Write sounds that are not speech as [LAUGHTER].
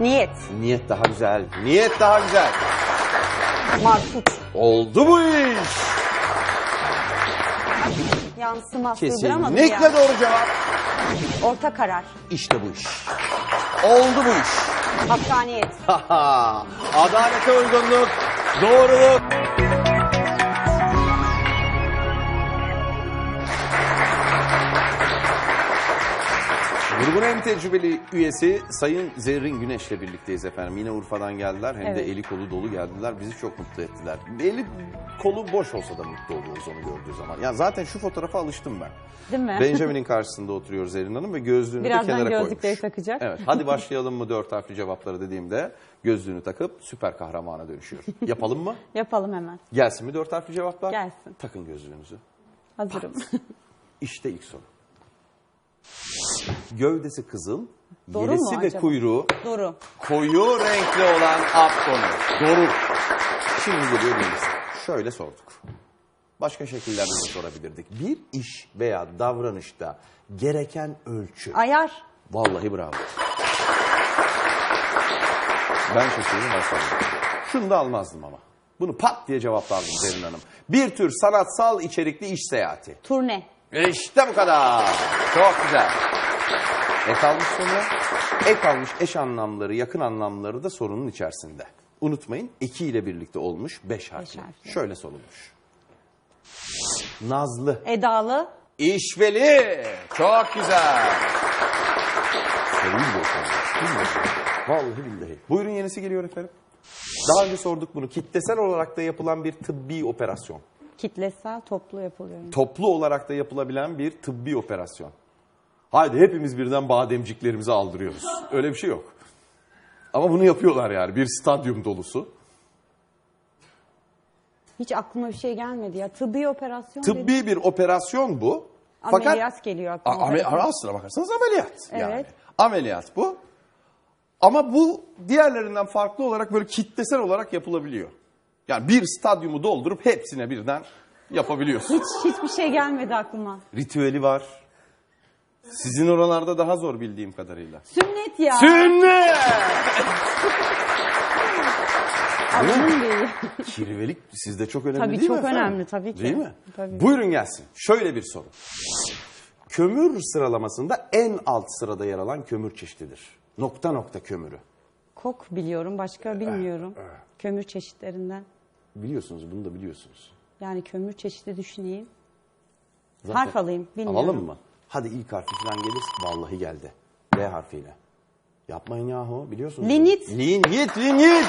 Niyet. Niyet daha güzel. Niyet daha güzel. Marfut. Oldu bu iş. Yansıma. Sığdıramadım Kesinlikle ya. doğru cevap. Orta karar. İşte bu iş. Oldu bu iş. Hakkaniyet. Adalete uygunluk, doğruluk. Grubun en tecrübeli üyesi Sayın Zerrin Güneş'le birlikteyiz efendim. Yine Urfa'dan geldiler hem de Evet. eli kolu dolu geldiler. Bizi çok mutlu ettiler. Eli kolu boş olsa da mutlu oluyoruz onu gördüğü zaman. Ya zaten şu fotoğrafa alıştım ben. Değil mi? Benjamin'in karşısında oturuyor Zerrin Hanım ve gözlüğünü de Birazdan kenara koymuş. gözlükleri takacak. Evet hadi başlayalım mı dört harfli cevapları dediğimde gözlüğünü takıp süper kahramana dönüşüyor. Yapalım mı? [LAUGHS] Yapalım hemen. Gelsin mi dört harfli cevaplar? Gelsin. Takın gözlüğünüzü. Hazırım. İşte ilk soru. Gövdesi kızıl, Doğru mu ve acaba? kuyruğu Doğru. koyu renkli olan aptonu. Doğru. Şimdi geliyor birincisi. Şöyle sorduk. Başka şekillerde de sorabilirdik. Bir iş veya davranışta gereken ölçü. Ayar. Vallahi bravo. Ben şaşırdım başladım. Şunu da almazdım ama. Bunu pat diye cevaplardım Zerrin Hanım. Bir tür sanatsal içerikli iş seyahati. Turne. İşte bu kadar. Çok güzel. Ek almış sonra. Ek almış eş anlamları, yakın anlamları da sorunun içerisinde. Unutmayın eki ile birlikte olmuş beş harfli. harfli. Şöyle sorulmuş. Nazlı. Edalı. İşveli. Çok güzel. Sevim bu. Vallahi billahi. Buyurun yenisi geliyor efendim. Daha önce sorduk bunu. Kitlesel olarak da yapılan bir tıbbi operasyon. Kitlesel toplu yapılıyor. Toplu olarak da yapılabilen bir tıbbi operasyon. Haydi hepimiz birden bademciklerimizi aldırıyoruz. Öyle bir şey yok. Ama bunu yapıyorlar yani. Bir stadyum dolusu. Hiç aklıma bir şey gelmedi ya. Tıbbi operasyon dedi. Tıbbi bir operasyon bu. Ameliyat geliyor aklıma. A- ame- aslına bakarsanız ameliyat. Yani. Evet. Ameliyat bu. Ama bu diğerlerinden farklı olarak böyle kitlesel olarak yapılabiliyor. Yani bir stadyumu doldurup hepsine birden yapabiliyorsun. Hiç hiçbir şey gelmedi aklıma. Ritüeli var. Sizin oralarda daha zor bildiğim kadarıyla. Sünnet ya. Sünnet! Değil. Kirvelik sizde çok önemli Tabii, değil mi çok efendim? önemli, tabii ki. Değil mi? Tabii. Buyurun gelsin. Şöyle bir soru. Kömür sıralamasında en alt sırada yer alan kömür çeşididir. Nokta nokta kömürü. Kok biliyorum, başka bilmiyorum. Eh, Kömür çeşitlerinden. Biliyorsunuz bunu da biliyorsunuz. Yani kömür çeşidi düşüneyim. Zaten- Harf alayım, bilmiyorum. Alalım mı? Hadi ilk harfi falan gelir. Vallahi geldi. B harfiyle. Yapmayın yahu biliyorsunuz. Lignit. Lignit, lignit.